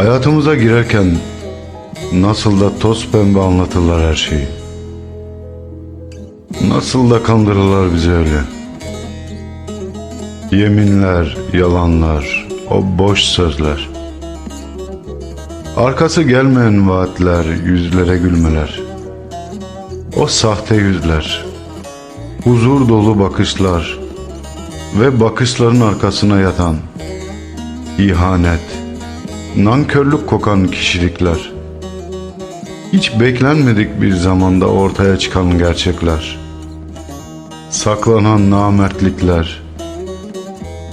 Hayatımıza girerken nasıl da toz pembe anlatırlar her şeyi. Nasıl da kandırırlar bizi öyle. Yeminler, yalanlar, o boş sözler. Arkası gelmeyen vaatler, yüzlere gülmeler. O sahte yüzler, huzur dolu bakışlar ve bakışların arkasına yatan ihanet, nankörlük kokan kişilikler. Hiç beklenmedik bir zamanda ortaya çıkan gerçekler. Saklanan namertlikler.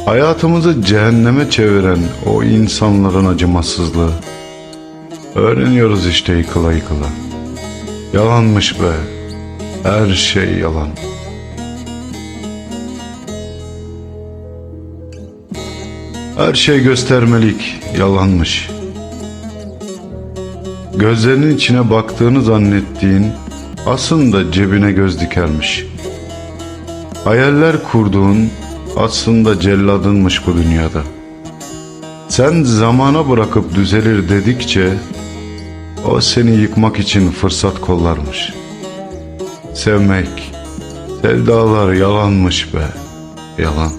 Hayatımızı cehenneme çeviren o insanların acımasızlığı. Öğreniyoruz işte yıkıla yıkıla. Yalanmış be. Her şey yalan. Her şey göstermelik, yalanmış. Gözlerinin içine baktığını zannettiğin aslında cebine göz dikermiş. Hayaller kurduğun aslında celladınmış bu dünyada. Sen zamana bırakıp düzelir dedikçe o seni yıkmak için fırsat kollarmış. Sevmek, sevdalar yalanmış be, yalan.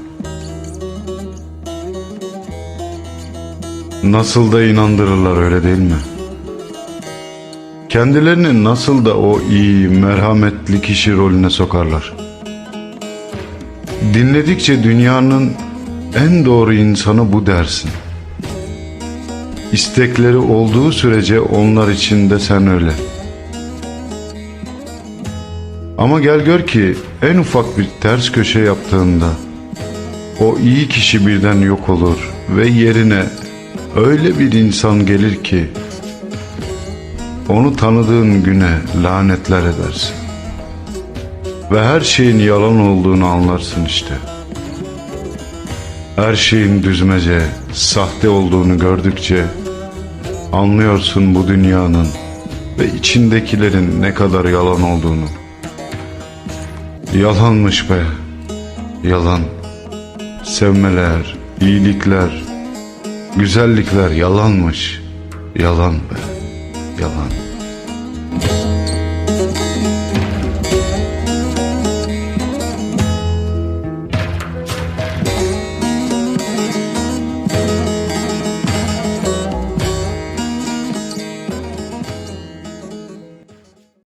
Nasıl da inandırırlar öyle değil mi? Kendilerini nasıl da o iyi, merhametli kişi rolüne sokarlar. Dinledikçe dünyanın en doğru insanı bu dersin. İstekleri olduğu sürece onlar için de sen öyle. Ama gel gör ki en ufak bir ters köşe yaptığında o iyi kişi birden yok olur ve yerine öyle bir insan gelir ki onu tanıdığın güne lanetler edersin. Ve her şeyin yalan olduğunu anlarsın işte. Her şeyin düzmece, sahte olduğunu gördükçe anlıyorsun bu dünyanın ve içindekilerin ne kadar yalan olduğunu. Yalanmış be, yalan. Sevmeler, iyilikler, güzellikler yalanmış. Yalan be, yalan.